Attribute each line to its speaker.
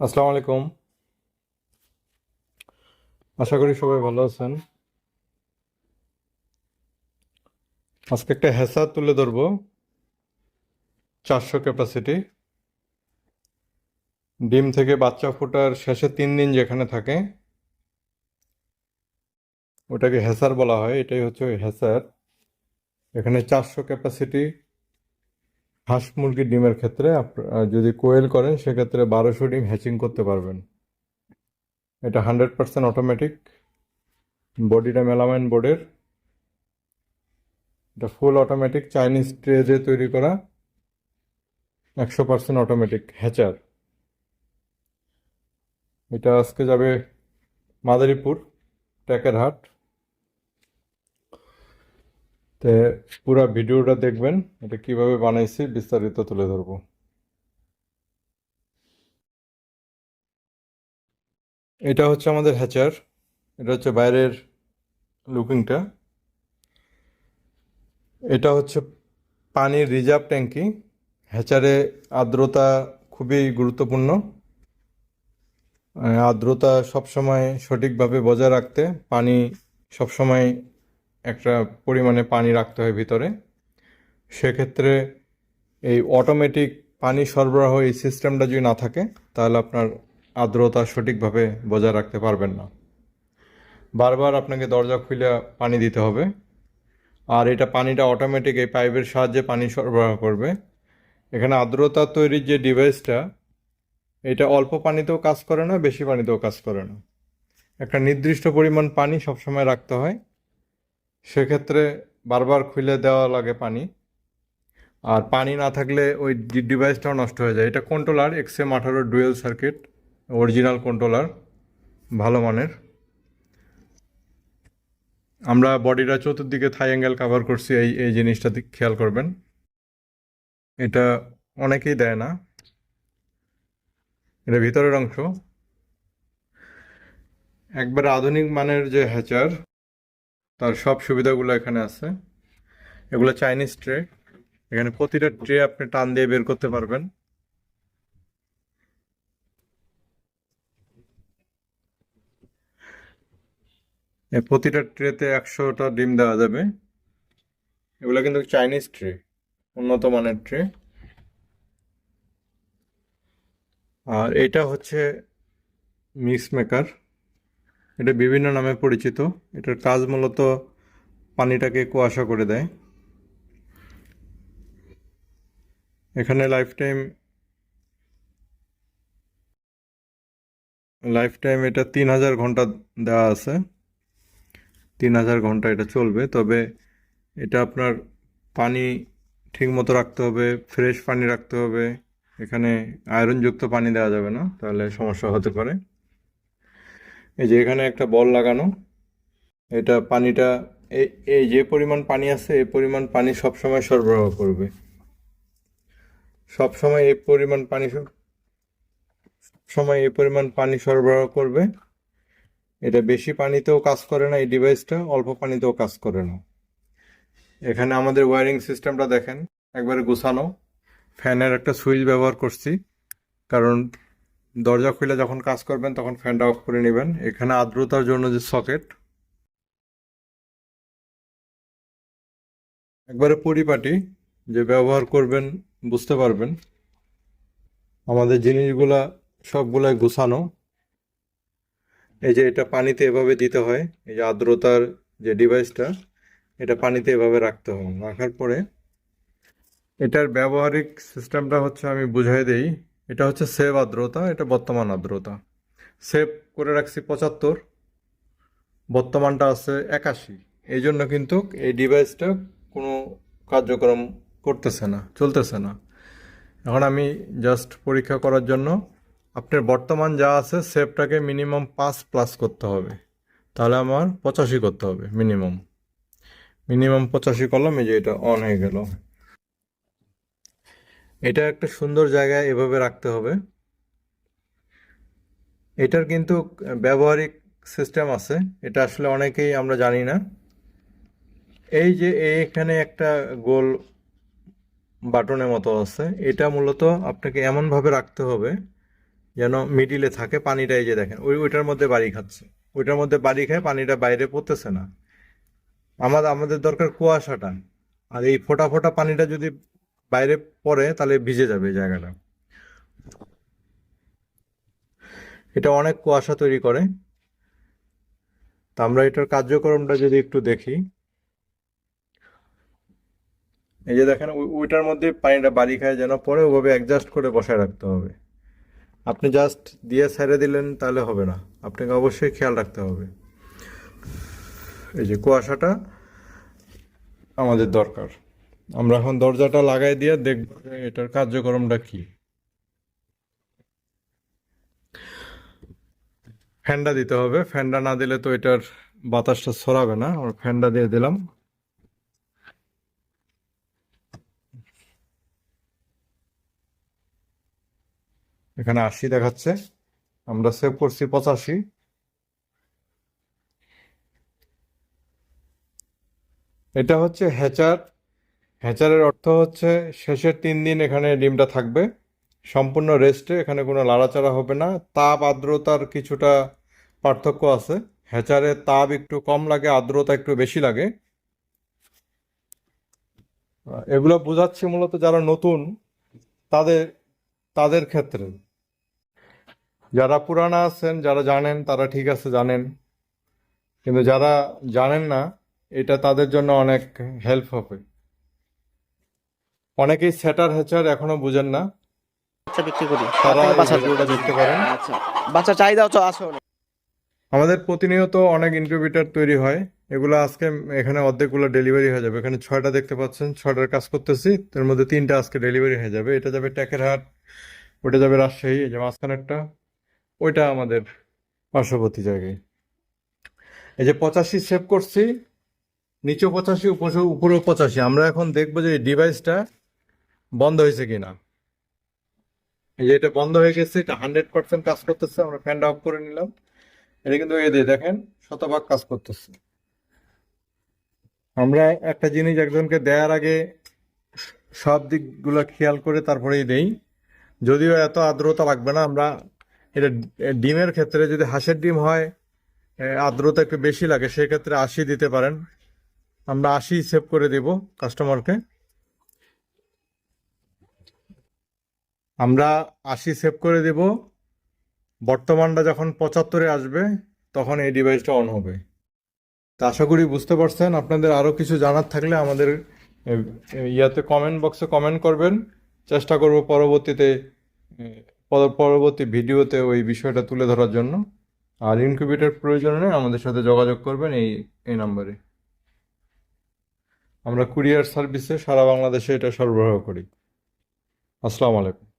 Speaker 1: আসসালামু আলাইকুম। আশা করি সবাই ভালো আছেন। আজকে একটা হেসা তুলে ধরবো। চারশো ক্যাপাসিটি ডিম থেকে বাচ্চা ফোটার শেষে তিন দিন যেখানে থাকে, ওটাকে হেসার বলা হয়। এটাই হচ্ছে হেসার এখানে চারশো ক্যাপাসিটি হাঁস মুরগির ডিমের ক্ষেত্রে যদি কোয়েল করেন, সেক্ষেত্রে বারোশো ডিম হ্যাচিং করতে পারবেন। এটা হান্ড্রেড পার্সেন্ট অটোমেটিক বডিটা মেলামাইন বোর্ডের। এটা ফুল অটোমেটিক চাইনিজ ট্রেজে তৈরি করা। একশো পার্সেন্ট অটোমেটিক হ্যাচার এটা আজকে যাবে মাদারীপুর টেকেরহাট তে পুরা ভিডিওটা দেখবেন, এটা কীভাবে বানাইছি বিস্তারিত তুলে ধরবো। এটা হচ্ছে আমাদের হ্যাচার এটা হচ্ছে বাইরের লুকিংটা এটা হচ্ছে পানির রিজার্ভ ট্যাঙ্কি। হ্যাচারে আর্দ্রতা খুবই গুরুত্বপূর্ণ। আর্দ্রতা সবসময় সঠিকভাবে বজায় রাখতে পানি সবসময় একটা পরিমাণে পানি রাখতে হয় ভিতরে। সেক্ষেত্রে এই অটোমেটিক পানি সরবরাহ এই সিস্টেমটা যদি না থাকে, তাহলে আপনার আর্দ্রতা সঠিকভাবে বজায় রাখতে পারবেন না। বারবার আপনাকে দরজা খুলে পানি দিতে হবে। আর এটা পানিটা অটোমেটিক এই পাইপের সাহায্যে পানি সরবরাহ করবে। এখানে আর্দ্রতা তৈরির যে ডিভাইসটা এটা অল্প পানিতেও কাজ করে না, বেশি পানিতেও কাজ করে না। একটা নির্দিষ্ট পরিমাণ পানি সবসময় রাখতে হয়। সেক্ষেত্রে বারবার খুলে দেওয়া লাগে পানি। আর পানি না থাকলে ওই ডিভাইসটাও নষ্ট হয়ে যায়। এটা কন্ট্রোলার এক্সএম আঠারো ডুয়েল সার্কিট অরিজিনাল কন্ট্রোলার ভালো মানের। আমরা বডিটা চতুর্দিকে থাই অ্যাঙ্গেল কাভার করছি, এই এই জিনিসটা খেয়াল করবেন। এটা অনেকেই দেয় না। এটা ভিতরের অংশ। একবার আধুনিক মানের যে হ্যাচার তার সব সুবিধাগুলো এখানে আছে। এগুলো চাইনিজ ট্রে এখানে প্রতিটা ট্রে আপনি টান দিয়ে বের করতে পারবেন। প্রতিটা ট্রেতে একশোটা ডিম দেওয়া যাবে। এগুলো কিন্তু চাইনিজ ট্রে উন্নত মানের ট্রে আর এটা হচ্ছে মিক্স মেকার। এটা বিভিন্ন নামে পরিচিত। এটার কাজ মূলত পানিটাকে কুয়াশা করে দেয়। এখানে লাইফ টাইম লাইফ টাইম এটা তিন হাজার ঘণ্টা দেওয়া আছে। তিন হাজার ঘণ্টা এটা চলবে। তবে এটা আপনার পানি ঠিক মতো রাখতে হবে ফ্রেশ পানি রাখতে হবে। এখানে আয়রনযুক্ত পানি দেওয়া যাবে না, তাহলে সমস্যা হতে পারে। এই যে এখানে একটা বল লাগানো। এটা পানিটা, এই যে পরিমাণ পানি আছে, এই পরিমাণ পানি সবসময় সরবরাহ করবে। সবসময় এই পরিমাণ পানি সময় এই পরিমাণ পানি সরবরাহ করবে। এটা বেশি পানিতেও কাজ করে না, এই ডিভাইসটা অল্প পানিতেও কাজ করে না। এখানে আমাদের ওয়ারিং সিস্টেমটা দেখেন, একবারে গুছানো। ফ্যানের একটা সুইচ ব্যবহার করছি, কারণ দরজা খুলে যখন কাজ করবেন, তখন ফ্যানটা অফ করে নেবেন। এখানে আর্দ্রতার জন্য যে সকেট, একবারে পরিপাটি, যে ব্যবহার করবেন বুঝতে পারবেন। আমাদের জিনিসগুলা সবগুলাই গুছানো। এই যে এটা পানিতে এভাবে দিতে হয়, এই যে আর্দ্রতার যে ডিভাইসটা, এটা পানিতে এভাবে রাখতে হবে। রাখার পরে, এটার ব্যবহারিক সিস্টেমটা হচ্ছে আমি বুঝাই দেই। এটা হচ্ছে সেভ আর্দ্রতা, এটা বর্তমান আর্দ্রতা। সেভ করে রাখছি পঁচাত্তর, বর্তমানটা আছে একাশি। এই জন্য কিন্তু এই ডিভাইসটা কোনো কার্যক্রম করতেছে না, চলতেছে না। এখন আমি জাস্ট পরীক্ষা করার জন্য আপনার বর্তমান যা আছে, সেভটাকে মিনিমাম পাঁচ প্লাস করতে হবে। তাহলে আমার পঁচাশি করতে হবে মিনিমাম। মিনিমাম পঁচাশি করলাম, এই যে এটা অন হয়ে গেল। এটা একটা সুন্দর জায়গায় এভাবে রাখতে হবে। এটার কিন্তু ব্যবহারিক সিস্টেম আছে। এটা আসলে অনেকেই আমরা জানি না। এই যে এখানে একটা গোল বাটনের মতো আছে, এটা মূলত আপনাকে এমনভাবে রাখতে হবে যেন মিডিলে থাকে পানিটা, এই যে দেখেন, ওই, ওইটার মধ্যে বাড়ি খাচ্ছে। ওইটার মধ্যে বাড়ি খায় পানিটা বাইরে পড়তেছে না। আমাদের আমাদের দরকার কুয়াশাটা। আর এই ফোটা ফোটা পানিটা যদি বাইরে পরে তাহলে ভিজে যাবে জায়গাটা। এটা অনেক কুয়াশা তৈরি করে। তা আমরা এটার কার্যক্রমটা যদি একটু দেখি। এই যে দেখেন, ওই- ওইটার মধ্যে পানিটা বাড়ি খায় যেন পরে ওভাবে অ্যাডজাস্ট করে বসায় রাখতে হবে। আপনি জাস্ট দিয়ে ছেড়ে দিলেন, তাহলে হবে না। আপনাকে অবশ্যই খেয়াল রাখতে হবে। এই যে কুয়াশাটা আমাদের দরকার। আমরা এখন দরজাটা লাগাই দিয়ে দেখব এটার কার্যক্রমটা কি। ফ্যানটা দিতে হবে। ফ্যানটা না দিলে তো এটার বাতাসটা ছড়াবে না। আমরা ফ্যানটা দিয়ে দিলাম। এখানে আশি দেখাচ্ছে। আমরা সেভ করছি পঁচাশি। এটা হচ্ছে হ্যাচার হ্যাচারের অর্থ হচ্ছে শেষের তিন দিন এখানে ডিমটা থাকবে। সম্পূর্ণ রেস্টে এখানে কোনো লাড়াচাড়া হবে না। তাপ, আর্দ্রতার কিছুটা পার্থক্য আছে। হ্যাচারে তাপ একটু কম লাগে, আর্দ্রতা একটু বেশি লাগে। এগুলো বোঝাচ্ছি মূলত যারা নতুন, তাদের তাদের ক্ষেত্রে। যারা পুরানা আছেন, যারা জানেন, তারা ঠিক আছে, জানেন। কিন্তু যারা জানেন না, এটা তাদের জন্য অনেক হেল্প হবে। অনেকেই সেটার হ্যাচার এখনও বুঝেন না।
Speaker 2: বাচ্চা বিক্রি করি।
Speaker 1: তারা এই
Speaker 2: বাচ্চা
Speaker 1: ভিডিওটা দেখতে পারেন।
Speaker 2: আচ্ছা বাচ্চা চাহিদাও তো আছে
Speaker 1: আমাদের প্রতিনিয়ত অনেক ইনকিউবেটর তৈরি হয়। এগুলো আজকে এখানে অর্ধেকগুলো ডেলিভারি হয়ে যাবে। এখানে ছয়টা দেখতে পাচ্ছেন ছয়টার কাজ করতেছি। তার মধ্যে তিনটা আজকে ডেলিভারি হয়ে যাবে। এটা যাবে টেকেরহাট ওটা যাবে রাজশাহী এই যে মাঝখানেরটা। ওইটা আমাদের পার্শ্ববর্তী জায়গায়। এই যে পঁচাশি সেভ করছি নিচে পঁচাশি উপরে উপরেও পঁচাশি। আমরা এখন দেখব যে ডিভাইসটা বন্ধ হয়েছে কিনা? এই যে এটা বন্ধ হয়ে গেছে, এটা হান্ড্রেড পার্সেন্ট কাজ করতেছে, আমরা ফ্যানটা অফ করে নিলাম। এটা কিন্তু এই দিয়ে দেখেন, শতভাগ কাজ করতেছে। আমরা একটা জিনিস একজনকে দেওয়ার আগে সব দিকগুলো খেয়াল করে তারপরেই দেই। যদিও এত আর্দ্রতা লাগবে না, আমরা এটা ডিমের ক্ষেত্রে যদি হাঁসের ডিম হয় আর্দ্রতা একটু বেশি লাগে, সেক্ষেত্রে আশি দিতে পারেন। আমরা আশি সেভ করে দেব কাস্টমারকে আমরা আশি সেভ করে দেব। বর্তমানটা যখন পঁচাত্তরে আসবে, তখন এই ডিভাইসটা অন হবে। তা আশা করি বুঝতে পারছেন। আপনাদের আরও কিছু জানার থাকলে আমাদের ইয়াতে কমেন্ট বক্সে কমেন্ট করবেন। চেষ্টা করব পরবর্তীতে পরবর্তী ভিডিওতে ওই বিষয়টা তুলে ধরার জন্য। আর ইনকিউবেটর প্রয়োজন আমাদের সাথে যোগাযোগ করবেন এই এই নাম্বারে। আমরা কুরিয়ার সার্ভিসে সারা বাংলাদেশে এটা সরবরাহ করি। আসসালামু আলাইকুম।